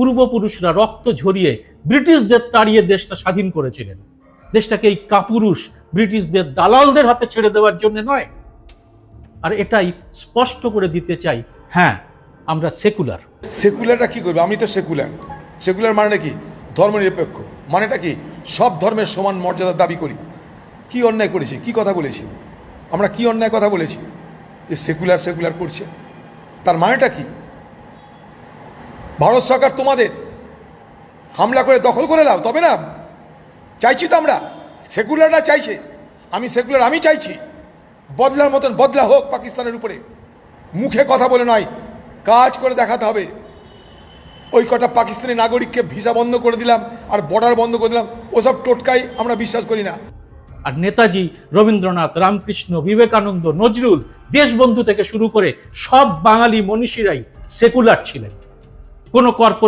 পূর্বপুরুষরা রক্ত ঝরিয়ে ব্রিটিশদের তাড়িয়ে দেশটা স্বাধীন করেছিলেন। দেশটাকে এই কাপুরুষ ব্রিটিশদের দালালদের হাতে ছেড়ে দেওয়ার জন্য নয়। আর এটাই স্পষ্ট করে দিতে চাই হ্যাঁ আমরা সেকুলার। সেকুলারটা কি করবে? আমি তো সেকুলার। সেকুলার মানে কি? ধর্মনিরপেক্ষ। মানেটা কি? সব ধর্মের সমান মর্যাদার দাবি করি। কি অন্যায় করেছি? কি কথা বলেছি? আমরা কি অন্যায় কথা বলেছি? যে সেকুলার সেকুলার করছে। তার মানেটা কি? ভারত সরকার তোমাদের হামলা করে দখল করে নাও তবে না? চাইছি তো আমরা। সেকুলাররা চাইছে। আমি সেকুলার, আমি চাইছি। বদলার মতন বদলা হোক পাকিস্তানের উপরে। মুখে কথা বলে নয়, কাজ করে দেখাতে হবে। ওই কটা পাকিস্তানি নাগরিককে ভিসা বন্ধ করে দিলাম আর বর্ডার বন্ধ করে দিলাম, ওসব টোটকাই আমরা বিশ্বাস করি না। আর নেতাজি রবীন্দ্রনাথ, রামকৃষ্ণ, বিবেকানন্দ, নজরুল দেশবন্ধু থেকে শুরু করে সব বাঙালি মনীষীরাই সেকুলার ছিলেন। কোনো কর্পোরেট